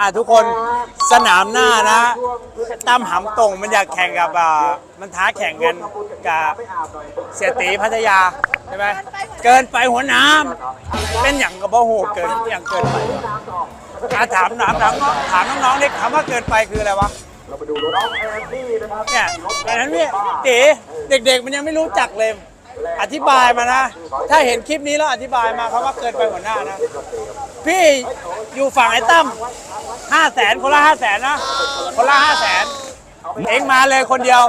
อะทุกคนสนามหน้านะตั้มหำตรงมันอยากแข่งกับอ่ามันท้าแข่งกันกับเสียตีพัทยาใช่ไหมเกินไปหัวน้ำเป็นอย่างกับโอ้โหเกินอย่างเกินไปอะถามถามถามถามน้องๆเด็กคำว่าเกินไปคืออะไรวะเนี่ยดังนั้นพี่ตีเด็กๆมันยังไม่รู้จักเลย อธิบายมานะ ถ้าเห็นคลิปนี้แล้วอธิบายมาคำว่าเกินไปหัวหน้านะ พี่อยู่ฝั่งไอ้ตั้มห้าแสนคนละห้าแสนนะ คนละห้าแสนเองมาเลยคนเดียว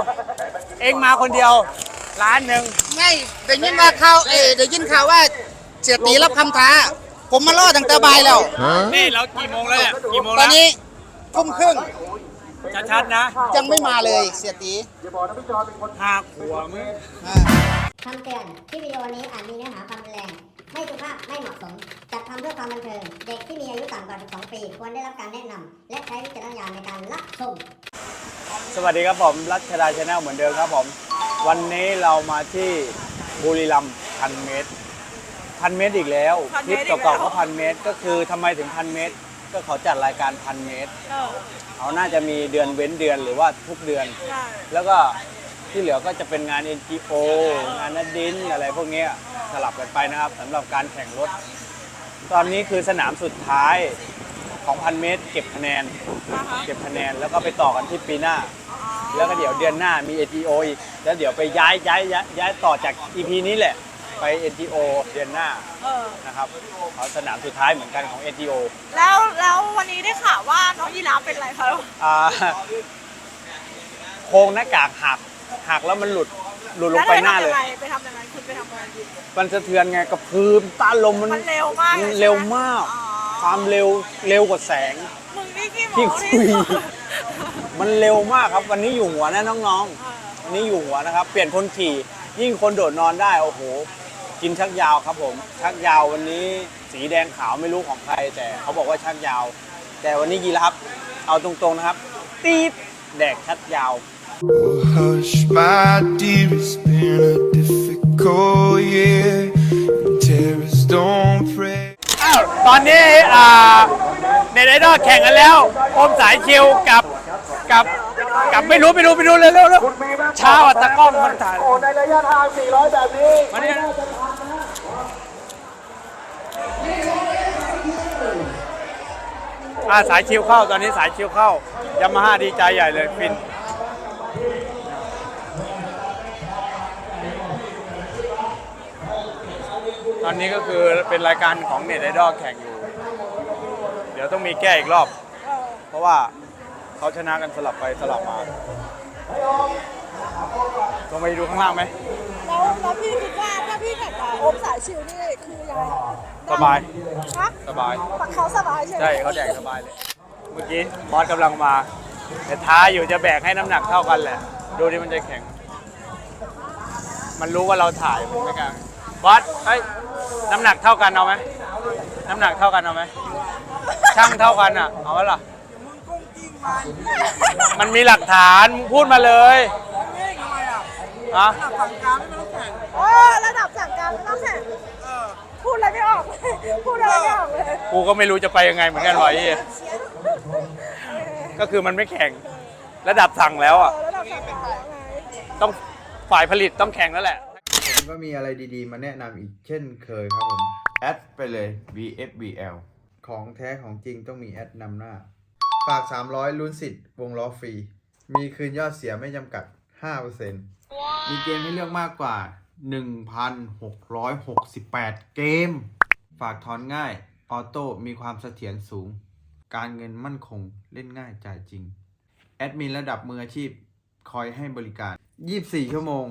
เองมาคนเดียวล้านหนึ่งไม่ได้ยินว่าข่าวเอยได้ยินข่าวว่าเสียตีรับคำท้า ผมมาล่อตั้งแต่บ่ายแล้ว นี่เรากี่โมงแล้วเนี่ยกี่โมงตอแล้นวนี้ทุ่มครึ่ง ชัดๆนะ ยังไม่มาเลยเสียตีหักหัวมึงอ่า คำเตือนคลิปวิดีโอนี้อาจมีเนื้อหาความรุนแรง ไม่สุภาพ ไม่เหมาะสม จัดทำเพื่อความบันเทิง เด็กที่มีอายุต่ำกว่า 12 ปี ควรได้รับการแนะนำ และใช้วิจารณญาณในการรับชม สวัสดีครับผมรัชดาชาแนลเหมือนเดิมครับผม วันนี้เรามาที่บุรีรัมย์พันเมตรพันเมตรอีกแล้วพันคเมลิปตรอีกแล้ว เก่าๆก็พันเมตรก็คือทำไมถึงพันเมตร ก็เขาจัดรายการพันเมตรเออเขาน่าจะมีเดือนเว้นเดือนหรือว่าทุกเดือน ใช่แล้วก็ที่เหลือก็จะเป็นงาน NGO งานนัดดินอะไรพวกเนี้ยสลับกันไปนะครับสำหรับการแข่งรถ ตอนนี้คือสนามสุดท้ายของพันเมตร เก็บคะแนนนะคะเก็บคะแนนแล้วก็ไปต่อกันที่ปีหน้าแล้วก็เดี๋ยวเดือนหน้ามี NGO อีกแล้วเดี๋ยวไปย้ายย้ายย้ายย้ายต่อจาก EP นี้แหละ ไป NGO เดือนหน้าเออ นะครับเขาสนามสุดท้ายเหมือนกันของ NGO แล้วแล้ววันนี้ได้ข่าวว่าน้องยีราฟเป็นอะไรคะ อ่าโครงหน้ากากหักหักแล้วมันหลุดหลุดลงไปหน้าเลยแวไปทำยังไงคุณไปทำอะไรมันสะเทือนไงกระพืมต้านลมมันมันเร็วมากมันลยใช่ไหเร็วมาก อ๋อความเร็วเร็วกว่าแสง มึงนี่ขี้โม้ขี้ที่คุยสุดมันเร็วมากครับ วันนี้อยู่หัวนะน้องเออๆวันนี้อยู่หัวนะครับ เปลี่ยนคนขี่ยิ่งคนโดดนอนได้โอ้โห กินชักยาวครับผม ชักยาววันนี้สีแดงขาวไม่รู้ของใครแต่เขาบอกว่าชักยาว แต่วันนี้ยีราฟเอาตรงๆนะครับ ตีดแดกชักยาว Oh, hush, my dear, it's been a difficult year. And terrorists don't pray. อ้าวตอนนี้อ่าเน็ตไอดอลแข่งกันแล้ว โอมสายคิวกับ กับกับไม่รู้ไม่รู้ไม่รู้เร็วเร็วเร็วเช้าอะตะกล้องมันถ่ายในระยะทาง 400 แบบนี้มาเนี่ยอาสายคิวเข้าตอนนี้สายคิวเข้ายามาฮ่าดีใจใหญ่เลยฟินตอนนี้ก็คือเป็นรายการของเน็ตไอดอลแข่งอยู่ เดี๋ยวต้องมีแก้อีกรอบ เพราะว่า เขาชนะกันสลับไปสลับมาลงไปดูข้างล่างไหมแล้วแล้วพี่คิดว่าถ้าพี่แข่งกับโอมสายชิวนี่คือยังไงสบายฮะสบายเขาสบายใช่ไหมใช่เขาแดกสบายเลย เมื่อกี้บอสกำลังมา แต่ท้าอยู่จะแบกให้น้ำหนักเท่ากันแหละ ดูดิมันจะแข็ง มันรู้ว่าเราถ่ายมันไม่กล้าบอสเฮ้ยน้ำหนักเท่ากันเอาไหมน้ำหนักเท่ากันเอาไหมช่างเท่ากันอะเอาไว้ล่ะ มันมีหลักฐานมึงพูดมาเลยอะเออระดับสั่งการไม่ต้องแข่งพูดอะไรไม่ออกพูดอะไรไม่ออกเลยกูก็ไม่รู้จะไปยังไงเหมือนกันวะไอ้เหี้ยก็คือมันไม่แข่งระดับสั่งแล้วอะระดับสั่งการไงต้องฝ่ายผลิตต้องแข่งแล้วแหละผมก็มีอะไรดีๆ มาแนะนำอีกเช่นเคยครับผม แอดไปเลย VFBL ของแท้ของจริงต้องมีแอดนำหน้า ฝาก 300 ลุ้นสิทธิ์วงล้อฟรี มีคืนยอดเสียไม่จำกัด 5%มีเกมให้เลือกมากกว่า 1,668 เกม ฝากถอนง่าย ออโต้มีความเสถียรสูง การเงินมั่นคงเล่นง่ายจ่ายจริง แอดมินระดับมืออาชีพคอยให้บริการ 24 ชั่วโมง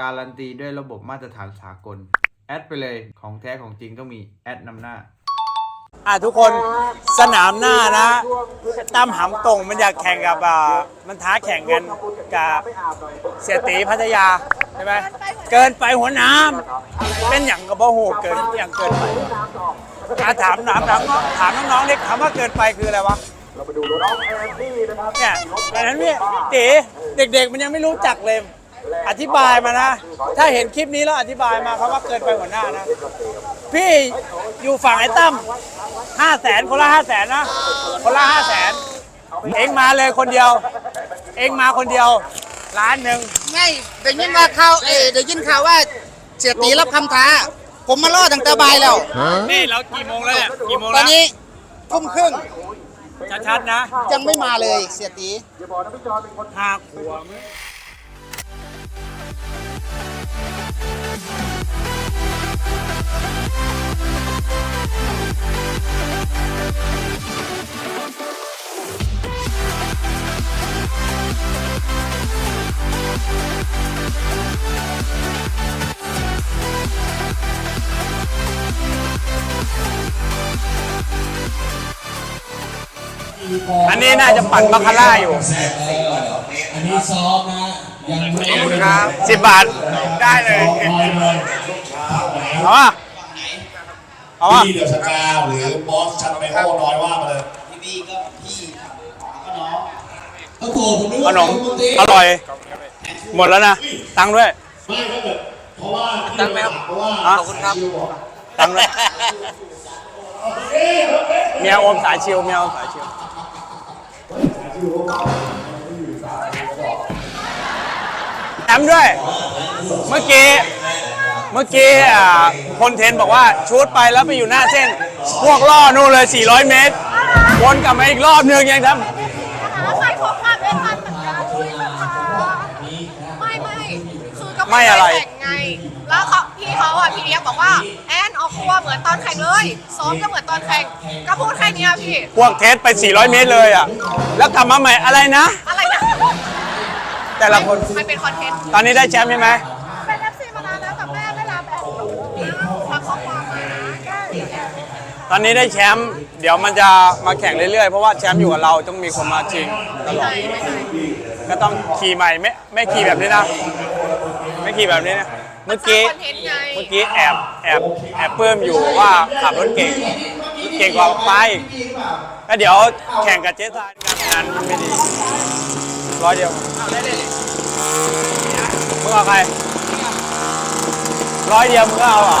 การันตีด้วยระบบมาตรฐานสากล แอดไปเลยของแท้ของจริงต้องมีแอดนำหน้า อะทุกคนสนามหน้านะตั้มหำตรงมันอยากแข่งกับอ่ามันท้าแข่งกันกับเสียตีพัทยาใช่ไหมเกินไปหัวน้ำเป็นอย่างกับโอ้โหเกินอย่างเกินไปอะถามถามถามถามน้องๆเด็กคำว่าเกินไปคืออะไรวะเราไปดูน้องแอนดี้นะครับเนี่ยดังนั้นพี่ตีเด็กๆมันยังไม่รู้จักเลย อธิบายมานะ ถ้าเห็นคลิปนี้แล้วอธิบายมาเขาว่าเกินไปหัวหน้านะ พี่อยู่ฝั่งไอ้ตั้มห้าแสนคนละห้าแสนนะ คนละห้าแสนเองมาเลยคนเดียว เองมาคนเดียวล้านหนึ่งไม่ได้ยินว่าข่าวเออได้ยินข่าวว่าเสียตีรับคำท้า ผมมารอตั้งแต่บ่ายแล้ว นี่เรากี่โมงแล้วเนี่ยกี่โมงตอแล้นวนี้ทุ่มครึ่งชัดๆนะ ยังไม่มาเลยเสียตีห้าขวบอั นนี้น่าจะปั่นบาคาร่าอยู่ อันนี้ซ้อมนะยังไม่ได้ครับสิบบาทได้เลยคอยเลยพักไหนเอาอะเอาอะพี่เดือดสกาหรือบอสชันไปโอ้น้อยว่ามาเลยพี่พี่ก็พี่ก็น้องโอ้โหผมนึกขว่านมอร่อย หมดแล้วนะ ตังค์ด้วย ไม่ก็แบบเพราะว่าตั้งแล้วเพราะว่าขอบคุณครับ ตังค์ด้วยเมียโอมสายชิวเมียโอมสายชิว แถมด้วย เมื่อกี้ เมื่อกี้อ่าคนเทนบอกว่าชูดไปแล้วไปอยู่หน้าเส้น พวกล่อนู่นเลย 400 เมตร วนกลับมาอีกรอบนึงยังทำใครพบควาไม่ทันเหมือนกันด้วยนะคะไม่ไม่คือก็ไม่อะไรแข่งไง แล้วเขาพี่เขาอะพี่เลี้ยงบอกว่า เหมือนตอนแข่งเลยซ้อมก็เหมือนตอนแข่งก็พูดแค่เนี้ยพี่พวกเทสไป 400 เมตรเลยอะ แล้วกลับมาใหม่อะไรนะ อะไรนะแต่ละคน มันเป็นคอนเทนต์ตอนนี้ได้แชมป์ใช่ไหมเป็นเอฟซีมานานแล้วแต่แม่ไม่รับแอนฟังข้อความมาได้ตอนนี้ได้แชมป์เดี๋ยวมันจะมาแข่งเรื่อยๆ เพราะว่าแชมป์อยู่กับเราต้องมีคนมาชิงตลอดก็ต้องขี่ใหม่ไม่ไม่ขี่แบบนี้นะ ไม่ขี่แบบนี้นะ เมื่อกี้คอนเทนต์ไง เมื่อกี้แอบแอบแอบเพิ่มอยู่ว่าขับรถเก่งเก่งกว่าไปอีกก็เดี๋ยวแข่งกับเจ๊ทายการงานไม่ดีร้อยเดียวมึงเอาใครร้อยเดียวมึงก็เอาเหรอ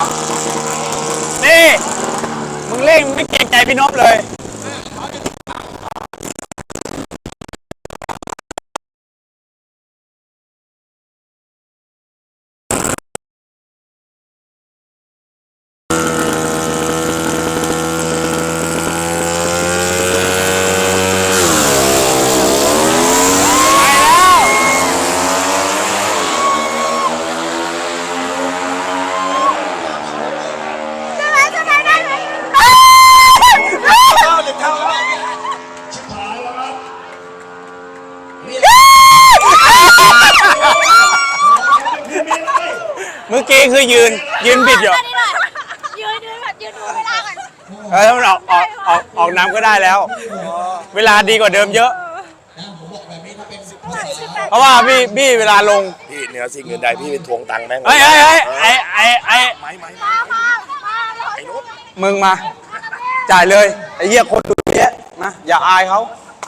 นี่มึงเร่งไม่เกรงใจพี่นพเลย นี้คือยืนยืนบิดอยู่นนี้หน่อยยืนยืนแบบยืนดูเวลาก่อนเออถ้ามันออกออกออกออกน้ำก็ได้แล้ว เวลาดีกว่าเดิมเยอะเพราะว่าพี่พี่เวลาลงพี่เหนือสิ่งอื่นใดพี่ไปทวงตังค์แม่งเฮ้ยเฮ้ยเฮ้ยไอ้ไอ้ไอไม่ไม่มามามาเลยไอ้นุ๊กมึงมา จ่ายเลยไอ้เหี้ยคนดูเยอะมาอย่าอายเขา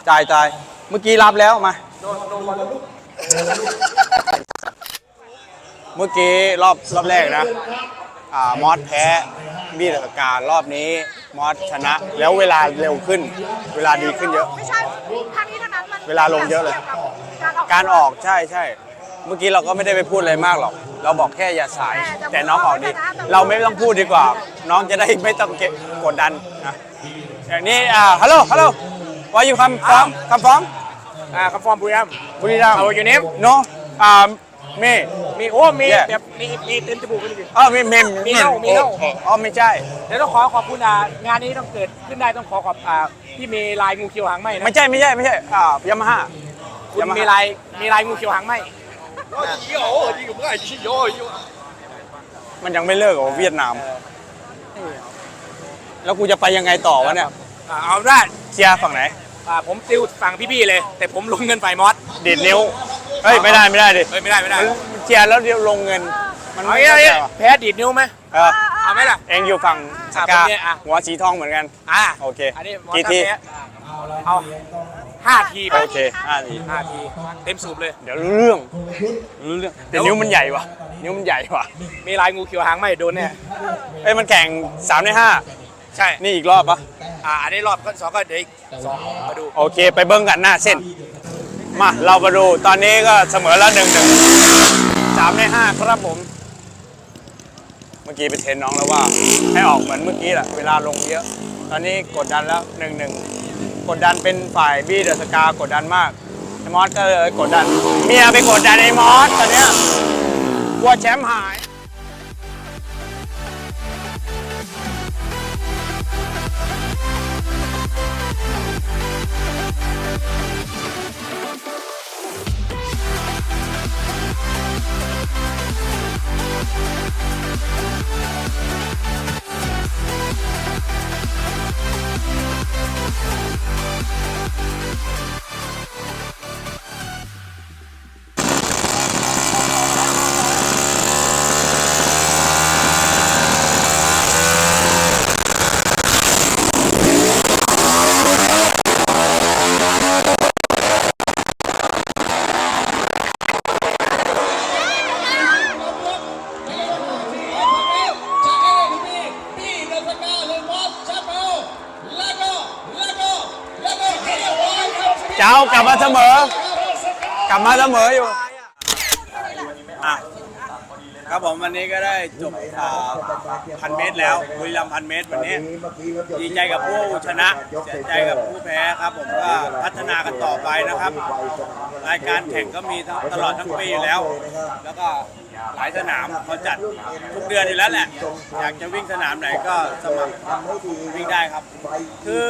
จ่ายจ่ายเมื่อกี้รับแล้วมา เมื่อกี้รอบรอบแรกนะอ่ามอสแพ้บี้เดอะสการรอบนี้มอสชนะ แล้วเวลาเร็วขึ้น เวลาดีขึ้นเยอะ ไม่ใช่ทางนี้ทางนั้นมันเวลาลงเยอะเลย การออกการออกใช่ใช่เมื่อกี้เราก็ไม่ได้ไปพูดอะไรมากหรอก เราบอกแค่อย่าสาย แต่น้องออกดี เราไม่ต้องพูดดีกว่า น้องจะได้ไม่ต้องเก็บกดดันนะอย่างนี้อ่าฮัลโหลฮัลโหลว่าอยู่คำฟ้องคำฟ้องอ่าคำฟอร์มบุรีรั มย์บุรีรัมย์เอาอยู่เนมโนอ่าเม่มีโอ้มี Yeah แบบมีมีเต็มจมูกเลยดิอ๋อมีเมมมีเน่ามีเน่าโอ้อ๋อไม่ใช่เดี๋ยวต้องขอขอบคุณอ่างานนี้ต้องเกิดขึ้นได้ต้องขอขอบอ่าพี่เมย์ลายงูเขียวหางไหมนะไม่ใช่ไม่ใช่ไม่ใช่อ่ายามาฮ่า คุณเมย์ลายเมย์ลายงูเขียวหางไหมมันยังไม่เลิกกับเวียดนาม แล้วกูจะไปยังไงต่อวะเนี่ยอ่าเอาได้เคลียร์ฝั่งไหน อ่าผมติวฝั่งพี่ๆเลย แต่ผมลงเงินฝ่ายมอสดีดนิ้ว เฮ้ยไม่ได้ไม่ได้ดิเฮ้ยไม่ได้ไม่ได้มันเคลียร์แล้วเดี๋ยวลงเงิน มันเอาไม่งี้ได้เอางี้ว่ะแพ้ดีดนิ้วไหมเออเอาไหมล่ะ เองอยู่ฝั่งสอะกาผมเนี่ยอะ หัวสีทองเหมือนกัน อ่าโอเคอันนี้มอสกี่ทีแพ้เอาห้าทีไปโอเคห้าทีห้าทีเต็มสูบเลย เดี๋ยวรู้เรื่องรู้เรื่องแต่นิ้วมันใหญ่ว่ะ นิ้วมันใหญ่ว่ะมีลายงูเขียวหางไหมโดนแน่เอ้ยมันแข่ง3ใน5ใช่นี่อีกรอบปะอ่าอันนี้รอบก็สองก็เดี๋ยวอีกสองมาดูโอเค ไปเบิ้งกันหน้าเส้น มาเรามาดูตอนนี้ก็เสมอละหนึ่งหนึ่งสามในห้าครับผม เมื่อกี้ไปเทรนน้องแล้วว่า ให้ออกเหมือนเมื่อกี้แหละเวลาลงเยอะ ตอนนี้กดดันแล้วหนึ่งหนึ่งกดดันเป็นฝ่ายบี้เดอะสกากดดันมากไอมอสก็เลยกดดัน เมียไปกดดันไอ้มอสตอนเนี้ยกลัวแชมป์หาย เจ้ากลับมาเสมอ กลับมาเสมออยู่อะครับผมวันนี้ก็ได้จบพันเมตรแล้วบุรีรัมย์พันเมตรวันนี้ ดีใจกับผู้ชนะเสียใจกับผู้แพ้ครับ ผมก็พัฒนากันต่อไปนะครับ รายการแข่งก็มีตลอดทั้งปีอยู่แล้ว แล้วก็ หลายสนามเขาจัดทุกเดือนอยู่แล้วแหละ อยากจะวิ่งสนามไหนก็สมัครวิ่งได้ครับ คือ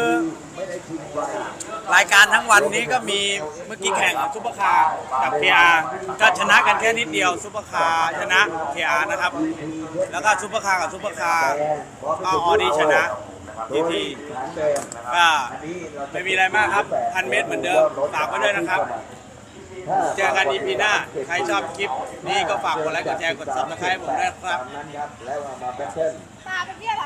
รายการทั้งวันนี้ก็มีเมื่อกี้แข่งซุปเปอร์คาร์กับ KR ก็ชนะกันแค่นิดเดียวซุปเปอร์คาร์ชนะ KR นะครับ แล้วก็ซุปเปอร์คาร์กับซุปเปอร์คาร์ก็ออดีชนะทีทีก็ไม่มีอะไรมากครับพันเมตรเหมือนเดิมฝากไว้ด้วยนะครับ เจอกัน EP หน้า ใครชอบคลิปนี้ก็ฝากกดไลค์ กดแชร์ กด subscribe ให้ผมด้วยนะครับ ตาเป็นที่อะไร